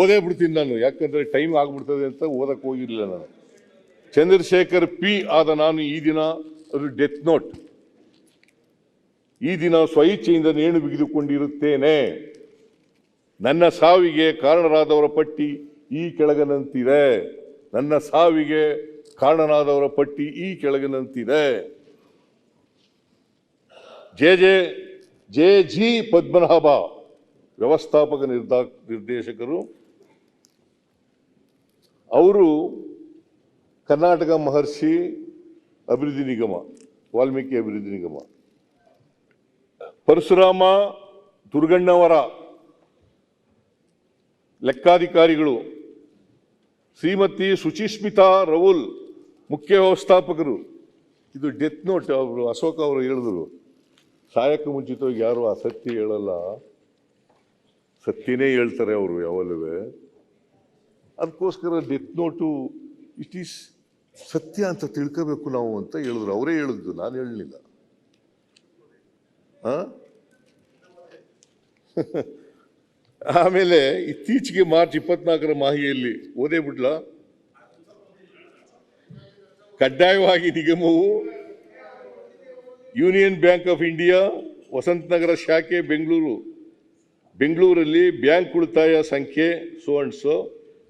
ಓದೇ ಬಿಡ್ತೀನಿ ನಾನು. ಯಾಕಂದ್ರೆ ಟೈಮ್ ಆಗ್ಬಿಡ್ತದೆ ಅಂತ ಓದಕ್ಕೆ ಹೋಗಿರಲಿಲ್ಲ ನಾನು. ಚಂದ್ರಶೇಖರ್ ಪಿ ಆದ ನಾನು ಈ ದಿನ ಅದು ಡೆತ್ ನೋಟ್ ಈ ದಿನ ಸ್ವಇಚ್ಛೆಯಿಂದ ನೇಣು ಬಿಗಿದುಕೊಂಡಿರುತ್ತೇನೆ. ನನ್ನ ಸಾವಿಗೆ ಕಾರಣರಾದವರ ಪಟ್ಟಿ ಈ ಕೆಳಗನಂತಿದೆ. ನನ್ನ ಸಾವಿಗೆ ಕಾರಣನಾದವರ ಪಟ್ಟಿ ಈ ಕೆಳಗನಂತಿದೆ. J J J G Padmanabha, ವ್ಯವಸ್ಥಾಪಕ ನಿರ್ದಾ ನಿರ್ದೇಶಕರು ಅವರು ಕರ್ನಾಟಕ ಮಹರ್ಷಿ ಅಭಿವೃದ್ಧಿ ನಿಗಮ, ವಾಲ್ಮೀಕಿ ಅಭಿವೃದ್ಧಿ ನಿಗಮ. ಪರಶುರಾಮ ದುರ್ಗಣ್ಣವರ ಲೆಕ್ಕಾಧಿಕಾರಿಗಳು, ಶ್ರೀಮತಿ ಸುಚಿಸ್ಮಿತಾ ರವುಲ್ ಮುಖ್ಯ ವ್ಯವಸ್ಥಾಪಕರು. ಇದು ಡೆತ್ ನೋಟ್ ಅವರು, ಅಶೋಕ ಅವರು ಹೇಳಿದ್ರು. ಸಾಯಕ್ಕೆ ಮುಂಚಿತವಾಗಿ ಯಾರು ಅಸತ್ಯ ಹೇಳಲ್ಲ. ಸತ್ಯನೇ ಹೇಳ್ತಾರೆ ಅವರು ಯಾವಲ್ಲೂ. ಅದಕ್ಕೋಸ್ಕರ ಡೆತ್ ನೋಟು ಇಟ್ ಈಸ್ ಸತ್ಯ ಅಂತ ತಿಳ್ಕೋಬೇಕು ನಾವು ಅಂತ ಹೇಳಿದ್ರು ಅವರೇ ಹೇಳಿದ್ದು ನಾನು ಹೇಳಲಿಲ್ಲ ಆಮೇಲೆ ಇತ್ತೀಚೆಗೆ ಮಾರ್ಚ್ ಇಪ್ಪತ್ನಾಲ್ಕರ ಮಾಹಿತಿಯಲ್ಲಿ ಓದೇ ಬಿಡ್ಲ ಕಡ್ಡಾಯವಾಗಿ ನಿಗಮವು Union Bank of India Vasanthnagar ಶಾಖೆ ಬೆಂಗಳೂರು ಬೆಂಗಳೂರಲ್ಲಿ ಬ್ಯಾಂಕ್ ಉಳಿತಾಯ ಸಂಖ್ಯೆ ಸೋ ಅಂಡ್ ಸೋ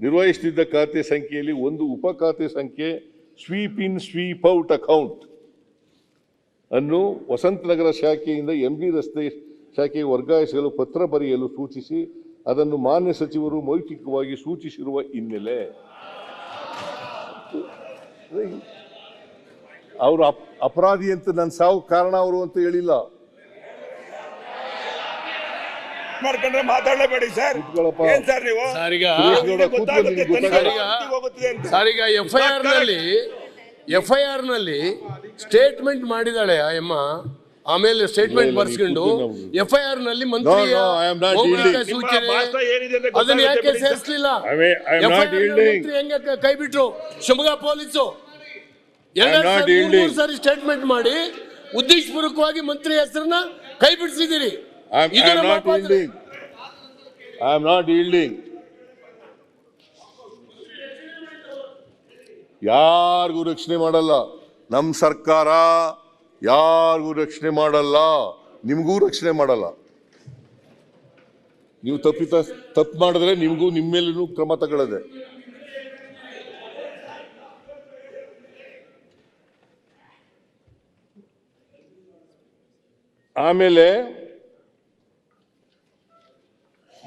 ನಿರ್ವಹಿಸುತ್ತಿದ್ದ ಖಾತೆ ಸಂಖ್ಯೆಯಲ್ಲಿ ಒಂದು ಉಪ ಖಾತೆ ಸಂಖ್ಯೆ sweep in sweep out account ಅನ್ನು ವಸಂತನಗರ ಶಾಖೆಯಿಂದ ಎಂಬಿ ರಸ್ತೆ ಶಾಖೆಗೆ ವರ್ಗಾಯಿಸಲು ಪತ್ರ ಬರೆಯಲು ಸೂಚಿಸಿ, ಅದನ್ನು ಮಾನ್ಯ ಸಚಿವರು ಮೌಖಿಕವಾಗಿ ಸೂಚಿಸಿರುವ ಹಿನ್ನೆಲೆ. ಅವರು ಅಪ್- ಅಪರಾಧಿ ಅಂತ ನನ್ನ ಸಾವು ಕಾರಣ ಅವರು ಅಂತ ಹೇಳಿಲ್ಲ. ಮಾಡ್ಕೊಂಡ್ರೆ ಮಾತಾಡಲೇಬೇಡಿ ಸರ್ ಏನ್ ಸರ್ ನೀವು? ಸರ್, ಈಗ ಸುರೇಶ್ ಗೌಡ ನಿಮ್ಗೆ ಗೊತ್ತಾಗುತ್ತೆ, ಕೂತ್ಕೊಳ್ಳಿ, ತನಿಖೆ ಗೊತ್ತಾಗುತ್ತೆ. ಅಂತ. ಸರ್ ಈಗ ಎಫ್ ಐ ಆರ್ನಲ್ಲಿ ಎಫ್ ಐ ಆರ್ನಲ್ಲಿ ಸ್ಟೇಟ್ಮೆಂಟ್ ಮಾಡಿದಾಳೆ ಆ ಅಮ್ಮ ಆಮೇಲೆ ಸ್ಟೇಟ್ಮೆಂಟ್ ಬರ್ಸ್ಕೊಂಡು ಎಫ್ ಐ ಆರ್ನಲ್ಲಿ ಮಂತ್ರಿ ಸೂಚನೆ ಅದನ್ನ ಯಾಕೆ. ಸೇರಿಸಲಿಲ್ಲ. ಹೆಂಗೆ ಕ- ಬಿಟ್ರು? ಶಿವಮೊಗ್ಗ ಪೊಲೀಸು. ಎರಡು ಸಾರಿ, ಸ್ಟೇಟ್ಮೆಂಟ್ ಮಾಡಿ ಉದ್ದೇಶಪೂರ್ವಕವಾಗಿ ಮಂತ್ರಿ ಹೆಸರನ್ನ ಕೈ ಬಿಡಿಸಿದಿರಿ I'm, I'm not yielding. I'm not yielding. ಯಾರಿಗೂ ರಕ್ಷಣೆ ಮಾಡಲ್ಲ ನಮ್ಮ ಸರ್ಕಾರ ಯಾರಿಗೂ ರಕ್ಷಣೆ ಮಾಡಲ್ಲ ನಿಮಗೂ ರಕ್ಷಣೆ ಮಾಡಲ್ಲ ನೀವು ತಪ್ಪಿತ ತಪ್ಪು ಮಾಡಿದ್ರೆ ನಿಮಗೂ ನಿಮ್ಮ ಮೇಲೂ ಕ್ರಮ ತಗೊಳ್ಳದೆ ಆಮೇಲೆ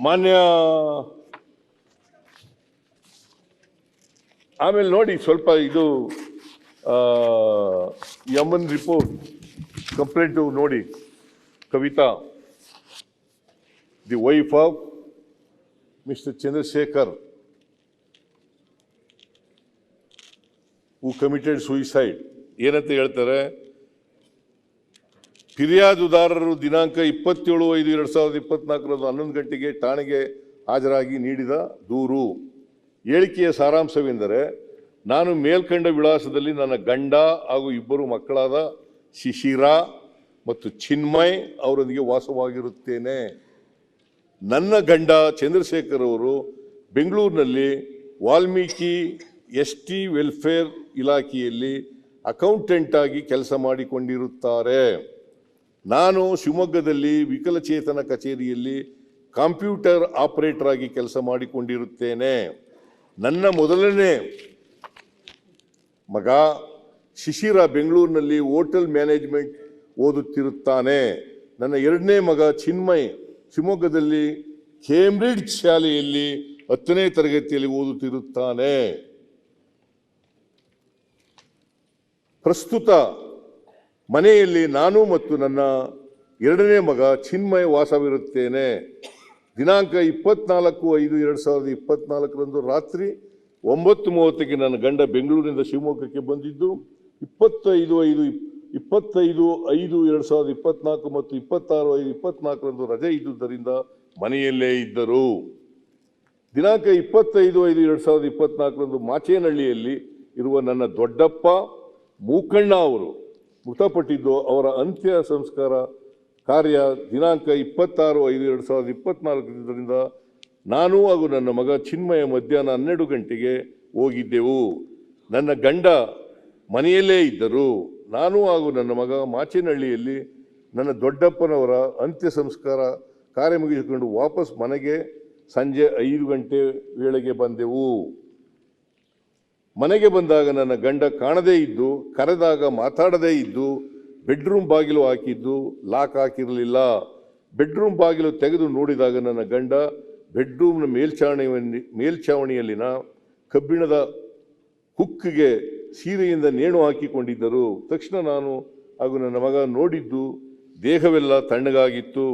ಮಾನ್ಯ ಆಮೇಲೆ ನೋಡಿ ಸ್ವಲ್ಪ ಇದು ಯಮನ್ ರಿಪೋರ್ಟ್ ಕಂಪ್ಲೇಂಟು ನೋಡಿ. Kavitha the wife of mister Chandrashekhar who committed suicide ಏನಂತ ಹೇಳ್ತಾರೆ? ಫಿರ್ಯಾದುದಾರರು ದಿನಾಂಕ ಇಪ್ಪತ್ತೇಳು ಐದು ಎರಡು ಸಾವಿರದ ಇಪ್ಪತ್ನಾಲ್ಕರಂದು ಹನ್ನೊಂದು ಗಂಟೆಗೆ ಠಾಣೆಗೆ ಹಾಜರಾಗಿ ನೀಡಿದ ದೂರು. ಹೇಳಿಕೆಯ ಸಾರಾಂಶವೆಂದರೆ, ನಾನು ಮೇಲ್ಕಂಡ ವಿಳಾಸದಲ್ಲಿ ನನ್ನ ಗಂಡ ಹಾಗೂ ಇಬ್ಬರು ಮಕ್ಕಳಾದ ಶಿಶಿರ ಮತ್ತು ಚಿನ್ಮಯ್ ಅವರೊಂದಿಗೆ ವಾಸವಾಗಿರುತ್ತೇನೆ. ನನ್ನ ಗಂಡ ಚಂದ್ರಶೇಖರ್ ಅವರು ಬೆಂಗಳೂರಿನಲ್ಲಿ ವಾಲ್ಮೀಕಿ ಎಸ್ ಟಿ ವೆಲ್ಫೇರ್ ಇಲಾಖೆಯಲ್ಲಿ ಅಕೌಂಟೆಂಟಾಗಿ ಕೆಲಸ ಮಾಡಿಕೊಂಡಿರುತ್ತಾರೆ. ನಾನು ಶಿವಮೊಗ್ಗದಲ್ಲಿ ವಿಕಲಚೇತನ ಕಚೇರಿಯಲ್ಲಿ ಕಂಪ್ಯೂಟರ್ ಆಪರೇಟರ್ ಆಗಿ ಕೆಲಸ ಮಾಡಿಕೊಂಡಿರುತ್ತೇನೆ. ನನ್ನ ಮೊದಲನೇ ಮಗ ಶಿಶಿರ ಬೆಂಗಳೂರಿನಲ್ಲಿ ಹೋಟೆಲ್ ಮ್ಯಾನೇಜ್ಮೆಂಟ್ ಓದುತ್ತಿರುತ್ತಾನೆ. ನನ್ನ ಎರಡನೇ ಮಗ ಚಿನ್ಮಯ್ ಶಿವಮೊಗ್ಗದಲ್ಲಿ ಕೇಂಬ್ರಿಡ್ಜ್ ಶಾಲೆಯಲ್ಲಿ ಹತ್ತನೇ ತರಗತಿಯಲ್ಲಿ ಓದುತ್ತಿರುತ್ತಾನೆ. ಪ್ರಸ್ತುತ ಮನೆಯಲ್ಲಿ ನಾನು ಮತ್ತು ನನ್ನ ಎರಡನೇ ಮಗ ಚಿನ್ಮಯ ವಾಸವಿರುತ್ತೇನೆ. ದಿನಾಂಕ ಇಪ್ಪತ್ನಾಲ್ಕು ಐದು ಎರಡು ಸಾವಿರದ ಇಪ್ಪತ್ನಾಲ್ಕರಂದು ರಾತ್ರಿ ಒಂಬತ್ತು ಮೂವತ್ತಕ್ಕೆ ನನ್ನ ಗಂಡ ಬೆಂಗಳೂರಿನಿಂದ ಶಿವಮೊಗ್ಗಕ್ಕೆ ಬಂದಿದ್ದು, ಇಪ್ಪತ್ತೈದು ಐದು ಇಪ್ಪತ್ತೈದು ಐದು ಎರಡು ಸಾವಿರದ ಇಪ್ಪತ್ನಾಲ್ಕು ಮತ್ತು ಇಪ್ಪತ್ತಾರು ಐದು ಇಪ್ಪತ್ನಾಲ್ಕರಂದು ರಜೆ ಇದ್ದುದರಿಂದ ಮನೆಯಲ್ಲೇ ಇದ್ದರು. ದಿನಾಂಕ ಇಪ್ಪತ್ತೈದು ಐದು ಎರಡು ಸಾವಿರದ ಇಪ್ಪತ್ನಾಲ್ಕರಂದು ಮಾಚೇನಹಳ್ಳಿಯಲ್ಲಿ ಇರುವ ನನ್ನ ದೊಡ್ಡಪ್ಪ, ಮೂಕಣ್ಣ ಅವರು ಮೃತಪಟ್ಟಿದ್ದು ಅವರ ಅಂತ್ಯ ಸಂಸ್ಕಾರ ಕಾರ್ಯ ದಿನಾಂಕ ಇಪ್ಪತ್ತಾರು ಐದು ಎರಡು ಸಾವಿರದ ಇಪ್ಪತ್ನಾಲ್ಕರಿಂದ ನಾನು ಹಾಗೂ ನನ್ನ ಮಗ ಚಿನ್ಮಯ ಮಧ್ಯಾಹ್ನ ಹನ್ನೆರಡು ಗಂಟೆಗೆ ಹೋಗಿದ್ದೆವು. ನನ್ನ ಗಂಡ ಮನೆಯಲ್ಲೇ ಇದ್ದರು. ನಾನು ಹಾಗೂ ನನ್ನ ಮಗ ಮಾಚೇನಹಳ್ಳಿಯಲ್ಲಿ ನನ್ನ ದೊಡ್ಡಪ್ಪನವರ ಅಂತ್ಯ ಸಂಸ್ಕಾರ ಕಾರ್ಯ ಮುಗಿಸಿಕೊಂಡು ವಾಪಸ್ ಮನೆಗೆ ಸಂಜೆ ಐದು ಗಂಟೆ ವೇಳೆಗೆ ಬಂದೆವು. ಮನೆಗೆ ಬಂದಾಗ ನನ್ನ ಗಂಡ ಕಾಣದೇ ಇದ್ದು, ಕರೆದಾಗ ಮಾತಾಡದೇ ಇದ್ದು, ಬೆಡ್ರೂಮ್ ಬಾಗಿಲು ಹಾಕಿದ್ದು, ಲಾಕ್ ಹಾಕಿರಲಿಲ್ಲ. ಬೆಡ್ರೂಮ್ ಬಾಗಿಲು ತೆಗೆದು ನೋಡಿದಾಗ ನನ್ನ ಗಂಡ ಬೆಡ್ರೂಮ್ನ ಮೇಲ್ಛಾವಣಿ ಮೇಲ್ಛಾವಣಿಯಲ್ಲಿನ ಕಬ್ಬಿಣದ ಹುಕ್ಕಿಗೆ ಸೀರೆಯಿಂದ ನೇಣು ಹಾಕಿಕೊಂಡಿದ್ದರು. ತಕ್ಷಣ ನಾನು ಹಾಗೂ ನನ್ನ ಮಗ ನೋಡಿದ್ದು, ದೇಹವೆಲ್ಲ ತಣ್ಣಗಾಗಿತ್ತು.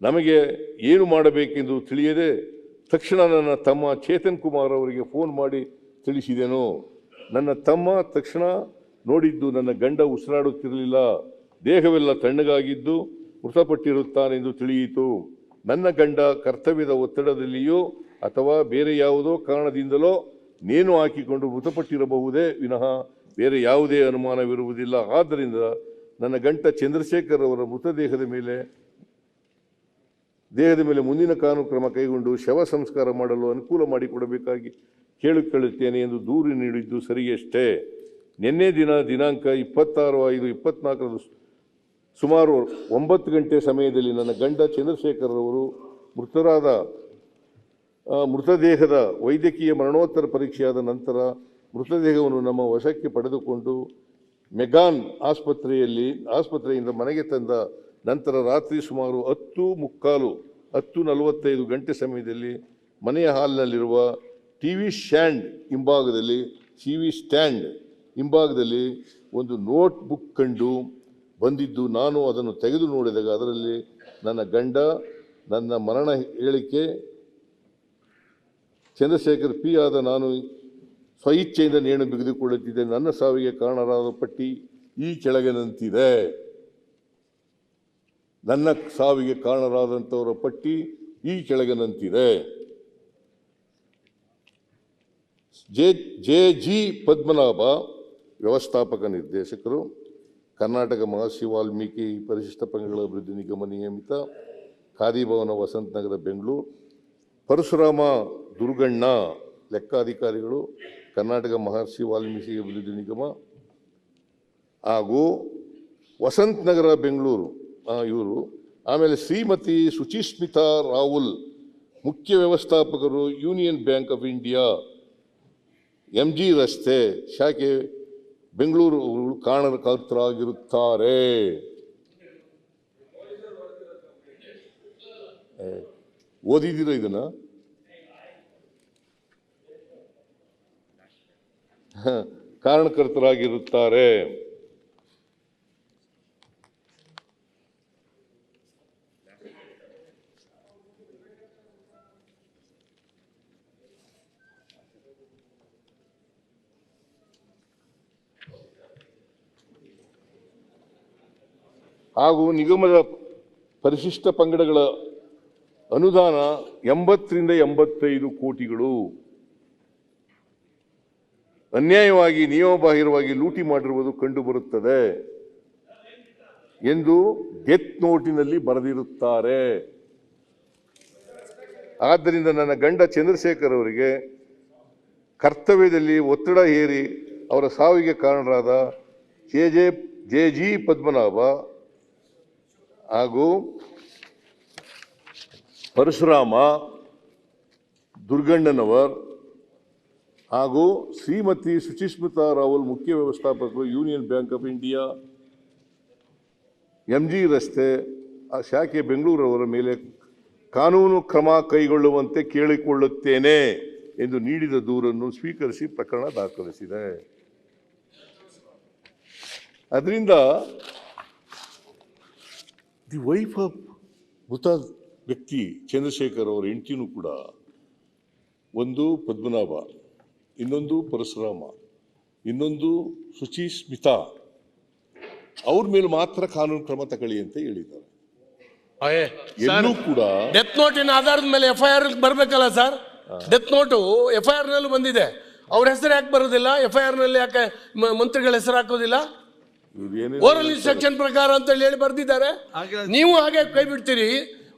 ನಮಗೆ ಏನು ಮಾಡಬೇಕೆಂದು ತಿಳಿಯದೆ ತಕ್ಷಣ ನನ್ನ ತಮ್ಮ ಚೇತನ್ ಕುಮಾರ್ ಅವರಿಗೆ ಫೋನ್ ಮಾಡಿ ತಿಳಿಸಿದೆನು, ನನ್ನ ತಮ್ಮ ತಕ್ಷಣ ನೋಡಿದ್ದು ನನ್ನ ಗಂಡ ಉಸಿರಾಡುತ್ತಿರಲಿಲ್ಲ, ದೇಹವೆಲ್ಲ ತಣ್ಣಗಾಗಿದ್ದು ಮೃತಪಟ್ಟಿರುತ್ತಾನೆಂದು ತಿಳಿಯಿತು. ನನ್ನ ಗಂಡ ಕರ್ತವ್ಯದ ಒತ್ತಡದಲ್ಲಿಯೋ ಅಥವಾ ಬೇರೆ ಯಾವುದೋ ಕಾರಣದಿಂದಲೋ ನೇನು ಹಾಕಿಕೊಂಡು ಮೃತಪಟ್ಟಿರಬಹುದೇ ವಿನಃ ಬೇರೆ ಯಾವುದೇ ಅನುಮಾನವಿರುವುದಿಲ್ಲ. ಆದ್ದರಿಂದ ನನ್ನ ಗಂಟ ಚಂದ್ರಶೇಖರ್ ಅವರ ಮೃತದೇಹದ ಮೇಲೆ ದೇಹದ ಮೇಲೆ ಮುಂದಿನ ಕಾನೂನು ಕ್ರಮ ಕೈಗೊಂಡು ಶವ ಸಂಸ್ಕಾರ ಮಾಡಲು ಅನುಕೂಲ ಮಾಡಿಕೊಡಬೇಕಾಗಿ ಕೇಳಿಕೊಳ್ಳುತ್ತೇನೆ ಎಂದು ದೂರು ನೀಡಿದ್ದು ಸರಿಯಷ್ಟೇ. ನಿನ್ನೆ ದಿನ ದಿನಾಂಕ ಇಪ್ಪತ್ತಾರು ಐದು ಇಪ್ಪತ್ನಾಲ್ಕರಂದು ಸುಮಾರು ಒಂಬತ್ತು ಗಂಟೆ ಸಮಯದಲ್ಲಿ ನನ್ನ ಗಂಡ ಚಂದ್ರಶೇಖರ್ ಅವರು ಮೃತರಾದ ಮೃತದೇಹದ ವೈದ್ಯಕೀಯ ಮರಣೋತ್ತರ ಪರೀಕ್ಷೆಯಾದ ನಂತರ ಮೃತದೇಹವನ್ನು ನಮ್ಮ ವಶಕ್ಕೆ ಪಡೆದುಕೊಂಡು ಮೆಗಾನ್ ಆಸ್ಪತ್ರೆಯಲ್ಲಿ, ಆಸ್ಪತ್ರೆಯಿಂದ ಮನೆಗೆ ತಂದ ನಂತರ ರಾತ್ರಿ ಸುಮಾರು ಹತ್ತು ಮುಕ್ಕಾಲು, ಹತ್ತು ನಲವತ್ತೈದು ಗಂಟೆ ಸಮಯದಲ್ಲಿ ಮನೆಯ ಹಾಲ್ನಲ್ಲಿರುವ ಟಿ ವಿ ಸ್ಟ್ಯಾಂಡ್ ಹಿಂಭಾಗದಲ್ಲಿ ಟಿ ವಿ ಸ್ಟ್ಯಾಂಡ್ ಹಿಂಭಾಗದಲ್ಲಿ ಒಂದು ನೋಟ್ ಬುಕ್ ಕಂಡು ಬಂದಿದ್ದು ನಾನು ಅದನ್ನು ತೆಗೆದು ನೋಡಿದಾಗ ಅದರಲ್ಲಿ ನನ್ನ ಗಂಡ, ನನ್ನ ಮರಣ ಹೇಳಿಕೆ, ಚಂದ್ರಶೇಖರ್ ಪಿ ಆದ ನಾನು ಸ್ವಇಚ್ಛೆಯಿಂದ ನೇಣು ಬಿಗಿದುಕೊಳ್ಳುತ್ತಿದ್ದೆ. ನನ್ನ ಸಾವಿಗೆ ಕಾರಣರಾದ ಪಟ್ಟಿ ಈ ಕೆಳಗಿನಂತಿದೆ ನನ್ನ ಸಾವಿಗೆ ಕಾರಣರಾದಂಥವರ ಪಟ್ಟಿ ಈ ಕೆಳಗನಂತಿದೆ ಜೆ ಜೆ ಜಿ ಪದ್ಮನಾಭ ವ್ಯವಸ್ಥಾಪಕ ನಿರ್ದೇಶಕರು, ಕರ್ನಾಟಕ ಮಹರ್ಷಿ ವಾಲ್ಮೀಕಿ ಪರಿಶಿಷ್ಟ ಪಂಗಡಗಳ ಅಭಿವೃದ್ಧಿ ನಿಗಮ ನಿಯಮಿತ ಖಾದಿ ಭವನ ವಸಂತ ನಗರ ಬೆಂಗಳೂರು, ಪರಶುರಾಮ ದುರ್ಗಣ್ಣ ಲೆಕ್ಕಾಧಿಕಾರಿಗಳು, ಕರ್ನಾಟಕ ಮಹರ್ಷಿ ವಾಲ್ಮೀಕಿ ಅಭಿವೃದ್ಧಿ ನಿಗಮ ಹಾಗೂ ವಸಂತ ನಗರ ಬೆಂಗಳೂರು ಇವರು. ಆಮೇಲೆ ಶ್ರೀಮತಿ ಸುಚಿಸ್ಮಿತಾ ರಾಹುಲ್, ಮುಖ್ಯ ವ್ಯವಸ್ಥಾಪಕರು Union Bank of India. M G ರಸ್ತೆ ಶಾಖೆ ಬೆಂಗಳೂರು ಕಾರಣಕರ್ತರಾಗಿರುತ್ತಾರೆ ಓದಿದ್ದೀರ ಇದನ್ನ? ಕಾರಣಕರ್ತರಾಗಿರುತ್ತಾರೆ. ಹಾಗೂ ನಿಗಮದ ಪರಿಶಿಷ್ಟ ಪಂಗಡಗಳ ಅನುದಾನ ಎಂಬತ್ತರಿಂದ ಎಂಬತ್ತೈದು ಕೋಟಿಗಳು. ಅನ್ಯಾಯವಾಗಿ, ನಿಯಮಬಾಹಿರವಾಗಿ ಲೂಟಿ ಮಾಡಿರುವುದು ಕಂಡುಬರುತ್ತದೆ ಎಂದು ಡೆತ್ ನೋಟಿನಲ್ಲಿ ಬರೆದಿರುತ್ತಾರೆ. ಆದ್ದರಿಂದ ನನ್ನ ಗಂಡ ಚಂದ್ರಶೇಖರ್ ಅವರಿಗೆ ಕರ್ತವ್ಯದಲ್ಲಿ ಒತ್ತಡ ಹೇರಿ ಅವರ ಸಾವಿಗೆ ಕಾರಣರಾದ J J J G Padmanabha ಹಾಗೂ ಪರಶುರಾಮ ದುರ್ಗಣ್ಣನವರ್ ಹಾಗೂ ಶ್ರೀಮತಿ ಸುಚಿಸ್ಮಿತಾ ರಾವಲ್ ಮುಖ್ಯ ವ್ಯವಸ್ಥಾಪಕರು, Union Bank of India M G ರಸ್ತೆ, ಆ ಶಾಖೆ ಬೆಂಗಳೂರವರ ಮೇಲೆ ಕಾನೂನು ಕ್ರಮ ಕೈಗೊಳ್ಳುವಂತೆ ಕೇಳಿಕೊಳ್ಳುತ್ತೇನೆ ಎಂದು ನೀಡಿದ ದೂರನ್ನು ಸ್ವೀಕರಿಸಿ ಪ್ರಕರಣ ದಾಖಲಿಸಿದೆ. ಅದರಿಂದ ದಿ ವೈಫ್ ಆಫ್ ಮೃತ ವ್ಯಕ್ತಿ ಚಂದ್ರಶೇಖರ್ ಅವರ ಹೆಂಡತಿನೂ ಕೂಡ ಒಂದು ಪದ್ಮನಾಭ ಇನ್ನೊಂದು ಪರಶುರಾಮ ಇನ್ನೊಂದು ಶುಚಿ ಸ್ಮಿತಾ ಅವ್ರ ಮೇಲೆ ಮಾತ್ರ ಕಾನೂನು ಕ್ರಮ ತಗೊಳ್ಳಿ ಅಂತ ಹೇಳಿದ್ದಾರೆ. ಎಲ್ಲೂ ಕೂಡ ಡೆತ್ ನೋಟಿನ ಆಧಾರದ ಮೇಲೆ ಎಫ್ ಐ ಆರ್ ಬರ್ಬೇಕಲ್ಲ sir? Death note F I R ನಲ್ಲೂ ಬಂದಿದೆ. ಅವ್ರ ಹೆಸರು ಯಾಕೆ ಬರೋದಿಲ್ಲ? ಎಫ್ ಐ ಆರ್ನಲ್ಲಿ ಯಾಕೆ ಮಂತ್ರಿಗಳ ಹೆಸರು ಹಾಕೋದಿಲ್ಲ? ಓರಲ್ ಇನ್ಸ್ಟ್ರಕ್ಷನ್ ಪ್ರಕಾರ ಅಂತ ಹೇಳಿ ಬರ್ದಿದ್ದಾರೆ. ನೀವು ಹಾಗೆ ಕೈ ಬಿಡ್ತೀರಿ.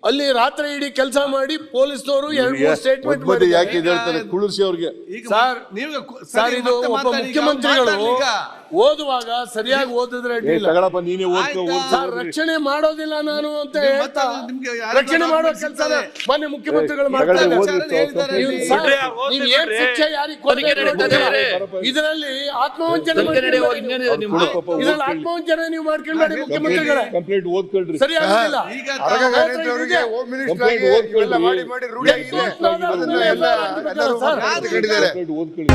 ಅಲ್ಲಿ ರಾತ್ರಿ ಇಡೀ ಕೆಲಸ ಮಾಡಿ ಪೊಲೀಸ್ನವರು ಎರಡು ಮೂರು ಸ್ಟೇಟ್ಮೆಂಟ್ ಮಾಡಿ ಯಾಕೆ ಹೇಳ್ತಾರೆ ಕುಳಿಸಿ ಅವ್ರಿಗೆ. ಸರ್, ನೀವು ಸರ್ ಇದು ಒಬ್ಬ ಮುಖ್ಯಮಂತ್ರಿಗಳು ಓದುವಾಗ ಸರಿಯಾಗಿ ಓದಿದ್ರೆ ಅಡ್ಡಿಲ್ಲ ತಗಳಪ್ಪ ನೀನೇ ಓದ್ಕೊ? ಸರ್ ರಕ್ಷಣೆ ಮಾಡೋದಿಲ್ಲ ನಾನು ಅಂತ ಹೇಳ್ತಾ. ರಕ್ಷಣೆ ಮಾಡೋ ಕೆಲಸ. ಮಾನ್ಯ ಮುಖ್ಯಮಂತ್ರಿಗಳು ಮಾಡ್ತಾರೆ. ನೀವು ಏನ್ ಶಿಕ್ಷೆ ಯಾರಿಗೆ ಇದರಲ್ಲಿ ಆತ್ಮವಂಚನೆ ಇದರಲ್ಲಿ. ಆತ್ಮವಂಚನೆ ನೀವು ಮಾಡ್ಕೊಂಡ್ಬೇಡಿ ಮುಖ್ಯಮಂತ್ರಿಗಳೇ. ಕಂಪ್ಲೇಂಟ್ ಓದ್ಕೊಳ್ರಿ. ಸರಿಯಾಗಿಲ್ಲ ಮಾಡಿ ಮಾಡಿ ರೂಢಿ ಆಗಿದೆ ಕಂಪ್ಲೇಂಟ್ ಅದನ್ನ ಎಲ್ಲ ಎಲ್ಲರೂ ಸರ್. ಮಾತುಕೊಂಡಿದ್ದಾರೆ ಕಂಪ್ಲೇಂಟ್ ಓದ್ಕೊಳ್ಳಿ